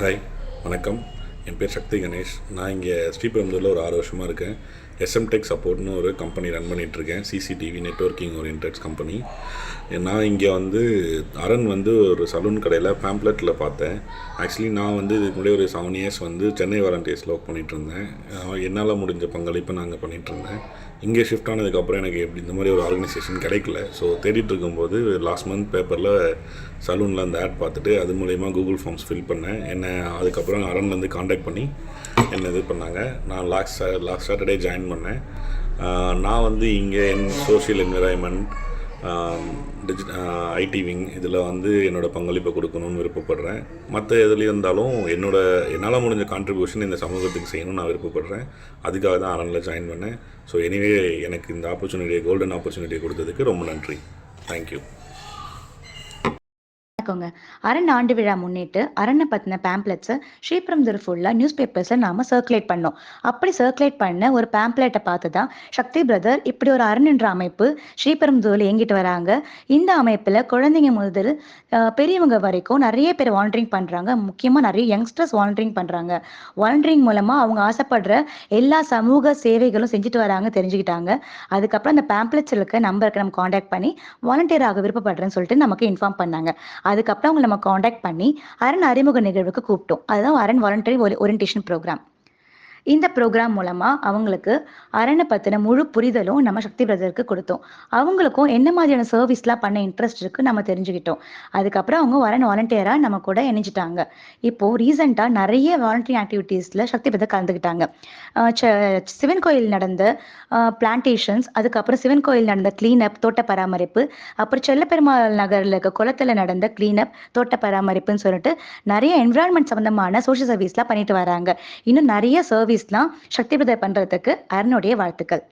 Hi வணக்கம். என் பேர் சக்தி கணேஷ். நான் இங்கே ஸ்ரீபெரும்புதூரில் ஒரு ஆறு வருஷமாக இருக்கேன். எஸ்எம் டெக் சப்போர்ட்னு ஒரு கம்பெனி ரன் பண்ணிகிட்ருக்கேன் சிசிடிவி நெட்ஒர்க்கிங் ஓரியன்ட் கம்பெனி நான் இங்கே வந்து அரண் வந்து ஒரு சலூன் கடையில் பேம்ப்ளெட்டில் பார்த்தேன். ஆக்சுவலி நான் வந்து இதுக்கு முன்னாடி ஒரு செவன் இயர்ஸ் வந்து சென்னை வாலண்டியர்ஸில் ஒர்க் பண்ணிகிட்டு இருந்தேன். என்னால் முடிஞ்ச பங்களிப்பை நாங்கள் பண்ணிகிட்டு இருந்தேன். இங்கே ஷிஃப்ட் ஆனதுக்கப்புறம் எனக்கு எப்படி இந்த மாதிரி ஒரு ஆர்கனைசேஷன் கிடைக்கல. ஸோ தேடிட்டு இருக்கும்போது லாஸ்ட் மந்த் பேப்பரில் சலூனில் அந்த ஆட் பார்த்துட்டு அது மூலயமா கூகுள் ஃபார்ம்ஸ் ஃபில் பண்ணேன். என்னை அதுக்கப்புறம் அரண்லேருந்து காண்டாக்ட் பண்ணி என்னை இது பண்ணாங்க. நான் லாஸ்ட் லாஸ்ட் சாட்டர்டே ஜாயின் பண்ணேன். நான் வந்து இங்கே என் social environment digi IT wing இதில் வந்து என்னோடய பங்களிப்பை கொடுக்கணும்னு விருப்பப்படுறேன். மற்ற எதுலேயும் இருந்தாலும் என்னோட என்னால் முடிஞ்ச கான்ட்ரிபியூஷன் இந்த சமூகத்துக்கு செய்யணும்னு நான் விருப்பப்படுறேன். அதுக்காக தான் அரணில் ஜாயின் பண்ணேன். ஸோ எனிவே எனக்கு இந்த ஆப்பர்ச்சுனிட்டியை கோல்டன் ஆப்பர்ச்சுனிட்டியை கொடுத்ததுக்கு ரொம்ப நன்றி. தேங்க்யூ வணக்கங்க. அரண் ஆண்டு விழா முன்னிட்டு அரண்ணை பற்றின பேம்ப்ளெட்ஸை ஸ்ரீபுரம் ஃபுல்லா நியூஸ் பேப்பர்ஸில் நாம் சர்க்குலேட் பண்ணோம். அப்படி சர்க்குலேட் பண்ண ஒரு பேம்ப்ளெட்டை பார்த்து தான் சக்தி பிரதர் இப்படி ஒரு அரண்ன்ற அமைப்பு அமைப்பு ஸ்ரீபெரும்புதூரில் இயங்கிட்டு வராங்க. இந்த அமைப்பில் குழந்தைங்க முதல் பெரியவங்க வரைக்கும் நிறைய பேர் வாலண்டரிங் பண்ணுறாங்க முக்கியமாக நிறைய யங்ஸ்டர்ஸ் வாலண்டரிங் பண்ணுறாங்க வாலண்டரிங் மூலமாக அவங்க ஆசைப்படுற எல்லா சமூக சேவைகளும் செஞ்சுட்டு வராங்க தெரிஞ்சுக்கிட்டாங்க. அதுக்கப்புறம் அந்த பேம்ப்ளெட்ஸ் இருக்க நம்பருக்கு நம்ம காண்டாக்ட் பண்ணி வாலண்டியர் ஆக விருப்பப்படுறேன்னு சொல்லிட்டு நமக்கு இன்ஃபார்ம் பண்ணாங்க. அதுக்கப்புறம் அவங்க நம்ம காண்டாக்ட் பண்ணி அரண் அறிமுக நிகழ்வுக்கு கூப்பிட்டோம். அதுதான் அரண் வாலண்டரி ஓரியன்டேஷன் ப்ரோக்ராம் இந்த ப்ரோக்ராம் மூலமா அவங்களுக்கு அரணை பத்தின முழு புரிதலும் நம்ம சக்தி பிரதருக்கு கொடுத்தோம். அவங்களுக்கும் என்ன மாதிரியான சர்வீஸ்லாம் பண்ண இன்ட்ரெஸ்ட் இருக்கு நம்ம தெரிஞ்சுக்கிட்டோம். அதுக்கப்புறம் அவங்க வரன் வாலண்டியரா நம்ம கூட இணைஞ்சிட்டாங்க. இப்போ ரீசெண்டா நிறைய வாலண்டியர் ஆக்டிவிட்டீஸ்ல சக்தி பிரதர் கலந்துக்கிட்டாங்க. ச- சிவன் கோயில் நடந்த பிளான்டேஷன்ஸ் அதுக்கப்புறம் சிவன் கோயில் நடந்த கிளீனப் தோட்ட பராமரிப்பு அப்புறம் செல்லப்பெருமாள் நகரில் இருக்க குளத்துல நடந்த கிளீனப் தோட்ட பராமரிப்புன்னு சொல்லிட்டு நிறைய என்விரான்மெண்ட் சம்பந்தமான சோஷியல் சர்வீஸ்லாம் பண்ணிட்டு வராங்க. இன்னும் நிறைய சர்வீஸ் சர்வீஸ்லாம் சக்தி பிரதர் பண்றதுக்கு அருணுடைய வாழ்த்துக்கள்.